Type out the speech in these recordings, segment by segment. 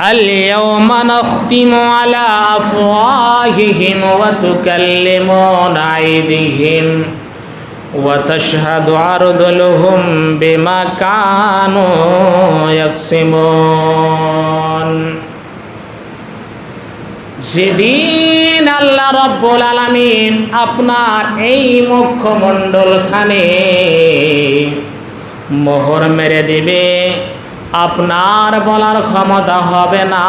اليوم نختم على أفواههم وتكلمنا أيديهم وتشهد أرجلهم بما كانوا يكسبون যেদিন আল্লাহ রব্বুল আলামিন আপনার এই মুখমণ্ডলখানে মোহর মেরে দিবে আপনার বলার ক্ষমতা হবে না।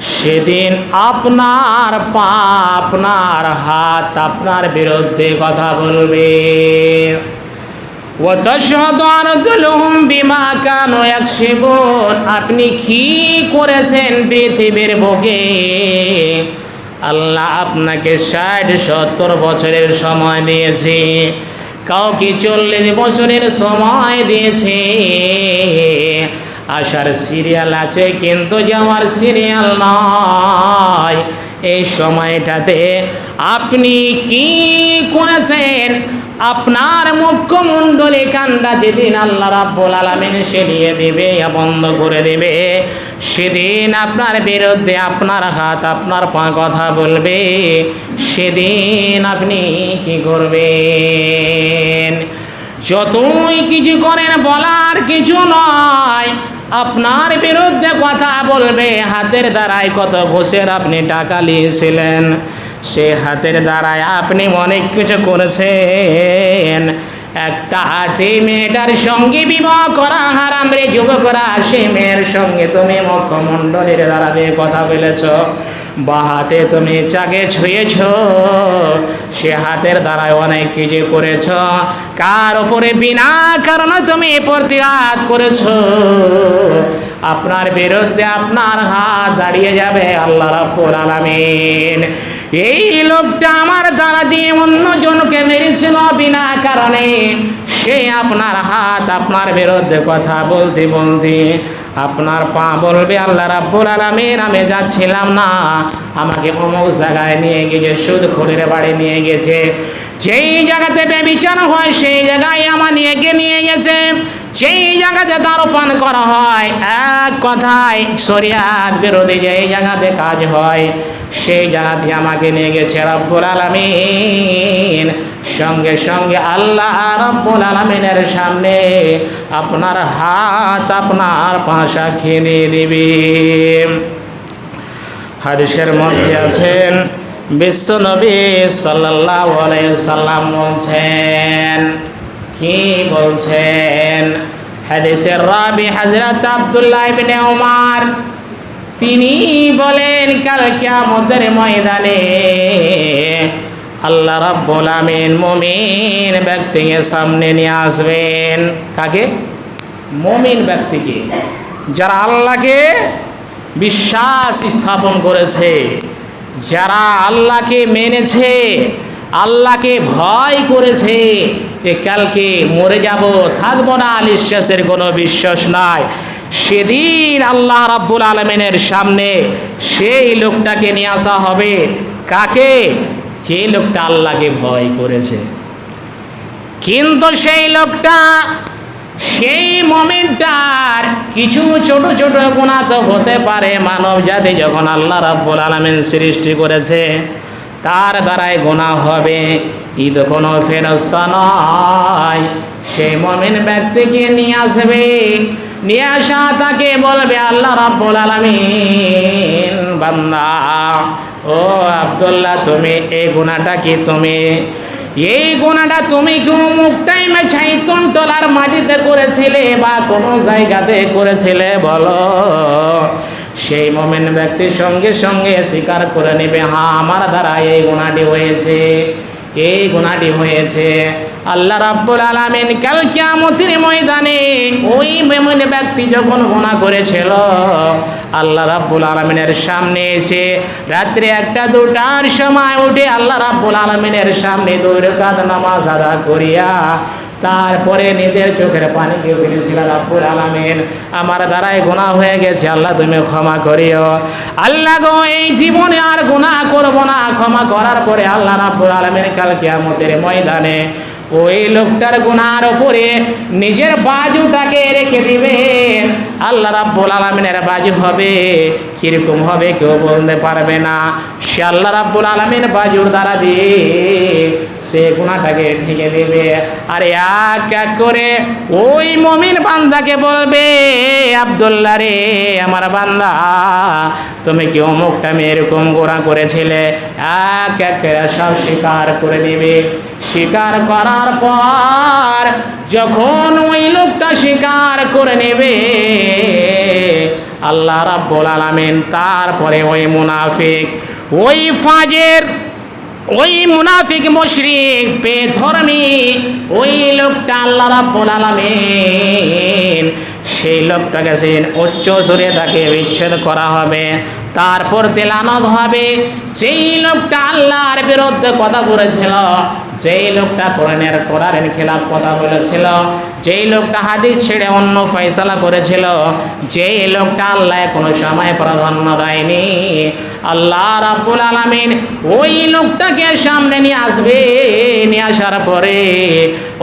সেদিন আপনার পা আপনার হাত আপনার বিরুদ্ধে কথা বলবে। আপনি কি করেছেন পৃথিবীর বুকে? আল্লাহ আপনাকে ষাট সত্তর বছরের সময় দিয়েছে। কাউকে চল্লিশ বছরের সময় দিয়েছে। আসার সিরিয়াল আছে, কিন্তু যাওয়ার সিরিয়াল নয়। এই সময়টাতে আপনি কি করেছেন। আপনার মুখ্যমণ্ডলী কান্ডা যেদিন আল্লাহ রাব্বুল আলামিন সেরিয়ে দেবে বন্ধ করে দেবে। সেদিন আপনার বিরুদ্ধে আপনার হাত, আপনার পা কথা বলবে। সেদিন আপনি কি করবেন? যতই কিছু করেন বলার কিছু নয়, আপনার বিরুদ্ধে কথা বলবে। হাতের দ্বারাই কত ঘুষের আপনি টাকা নিয়েছিলেন। সে হাতের দ্বারায় আপনি অনেক কিছু করেছেন। একটা আছে মেয়েটার সঙ্গে বিবাহ করা হারাম রে যুবকরা সে মেয়ের সঙ্গে তুমি মুখ্যমণ্ডলের দ্বারা দিয়ে কথা বলেছ, বা হাতে তুমি চাকে ছুঁয়েছ, সে হাতের দ্বারায় অনেক কিছু করেছ। কার ওপরে বিনা কারণে তুমি প্রতিবাদ করেছ? আপনার বিরুদ্ধে আপনার হাত দাঁড়িয়ে যাবে, আল্লাহ রাব্বুল আলামিন। এই লোকটা আমার দ্বারা দিয়ে অন্যজনকে মেরেছিল বিনা কারণে। সে আপনার হাত, আপনার বিরুদ্ধে কথা বলতে বলতে আপনার পা বলবে, আল্লাহ রাব্বুল আলামিন, আমি যাচ্ছিলাম না। আমাকে অমুক জায়গায় নিয়ে গিয়েছে সুদ খোরের বাড়ি নিয়ে গেছে যেই জায়গাতে ব্যবিচার হয়, সেই জায়গায় আমার নিয়ে গিয়ে নিয়ে গেছে। সেই জায়গাতে দারোপান করা হয়, এক কথায় শরিয়াত বিরোধী যেই জায়গাতে কাজ হয়, সেই জায়গাতে আমাকে নিয়ে গেছে রব্বুল আলামিন। সঙ্গে সঙ্গে আল্লাহ রব্বুল আলামিনের সামনে আপনার হাত আপনার পাশা খেয়ে দিবে হাদিসের মধ্যে আছেন বিশ্বনবী সাল্লাল্লাহু আলাইহি সাল্লাম বলছেন, কি বলছেন? হাদিসের রাবি হযরত আব্দুল্লাহ ইবনে ওমর তিনি বলেন, কাল কিয়ামতের ময়দানে আল্লাহ রাব্বুল আমিন মুমিন ব্যক্তিকে সামনে নিয়ে আসবেন। কাকে? মুমিন ব্যক্তিকে। যারা আল্লাহকে বিশ্বাস স্থাপন করেছে, যারা আল্লাহকে মেনেছে আল্লাহকে ভয় করেছে। যে কালকে মরে যাব, থাকব না, নিঃশ্বাসের কোনো বিশ্বাস নাই। সেদিন আল্লাহ রাব্বুল আলমিনের সামনে সেই লোকটাকে নিয়ে আসা হবে। কাকে? যে লোকটা আল্লাহকে ভয় করেছে। কিন্তু সেই লোকটা, সেই মোমেন্টটার কিছু ছোট ছোট গুণা তো হতে পারে মানব জাতি যখন আল্লাহ রাব্বুল আলমিন সৃষ্টি করেছে। তার দ্বারাই গোনা হবে। ঈদ কোনো ফেরস্তা নয়। সেই মমিন ব্যক্তিকে নিয়ে আসবে। নিয়ে আসা তাকে বলবে, আল্লাহ রাব্বুল আলামিন, বান্দা, ও আব্দুল্লাহ, তুমি এই গুণাটা কি তুমি? এই গোনাটা তুমি কি অমুক টাইমে ছাইতন টলার মাটিতে করেছিলে বা কোনো জায়গাতে করেছিলে? বলো। সেই মোমেন ব্যক্তির সঙ্গে সঙ্গে স্বীকার করে নেবে হ্যাঁ আমার দ্বারা এই গুণাটি হয়েছে, এই গুণাটি হয়েছে। আল্লাহ রাব্বুল আলামিন কাল কিয়ামতের ময়দানে ওই মেমন ব্যক্তি যখন গুনাহ করেছিল, আল্লাহ রাব্বুল আলামিনের সামনে এসে রাত্রে একটা দুটার সময় উঠে আল্লাহ রাব্বুল আলামিনের সামনে দুই রাকাত নামাজ আদা করিয়া তারপরে নিজের চোখের পানিকে ফেলেছিল রাব্বুল আলামিন, আমার দ্বারাই গুনাহ হয়ে গেছে। আল্লাহ, তুমি ক্ষমা করিও। আল্লাহ গো, এই জীবনে আর গুনাহ করব না। ক্ষমা করার পরে আল্লাহ রাব্বুল আলামিন কাল কিয়ামতের ময়দানে ওই লোকটার গুনার ওপরে নিজের বাজুটাকে রেখে দিবে। আল্লাহ রাব্বুল আলমিনের বাজু হবে, কীরকম হবে কেউ বলতে পারবে না। সে আল্লাহ রাব্বুল আলমিন বাজুর দ্বারা দিয়ে সে গুণাটাকে ঢেকে দেবে। আর এক এক করে ওই মমিন বান্দাকে বলবে, আবদুল্লাহ রে, আমার বান্দা, তুমি কি অমুকটা মেয়ে এরকম গোড়া করেছিলে? এক এক সব স্বীকার করে দিবে স্বীকার করার পর যখন ওই লোকটা স্বীকার করে নেবে, আল্লাহ রাব্বুল আলামিন তারপরে ওই মুনাফিক ওই ফাজের, ওই মুনাফিক মুশরিক, বেধর্মী, ওই লোকটা আল্লাহ রাব্বুল আলামিন, সেই লোকটাকে গেছেন উচ্চ সুরে তাকে বিচ্ছেদ করা হবে তারপর তেলানত হবে। যেই লোকটা আল্লাহর বিরুদ্ধে কথা বলেছিল, যেই লোকটা কোরআনের কোরআনের খেলাফ কথা বলেছিল, যেই লোকটা হাদিস ছেড়ে অন্য ফয়সালা করেছিল, যেই লোকটা আল্লাহ কোনো সময় প্রাধান্য দেয়নি, আল্লাহ রাব্বুল আলামিন ওই লোকটাকে সামনে নিয়ে আসবে। নিয়ে আসার পরে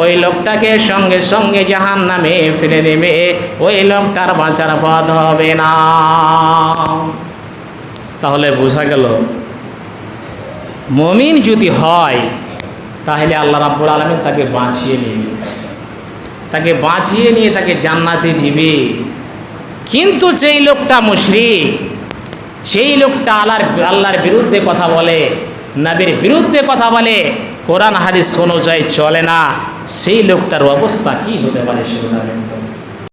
ওই লোকটাকে সঙ্গে সঙ্গে জাহান নামে ফেলে দেবে। ওই লোকটার বাঁচার পথ হবে না। তাহলে বোঝা গেল, মমিন যদি হয়, তাহলে আল্লাহ রাব্বুল আলমিন তাকে বাঁচিয়ে নেবে তাকে বাঁচিয়ে নিয়ে তাকে জান্নাতে দিবে। কিন্তু যেই লোকটা মুশরিক সেই লোকটা আল্লাহর আল্লাহর বিরুদ্ধে কথা বলে, নবীর বিরুদ্ধে কথা বলে, কোরআন হাদিস অনুযায়ী চলে না, সেই লোকটার অবস্থা কি হতে পারে সেটা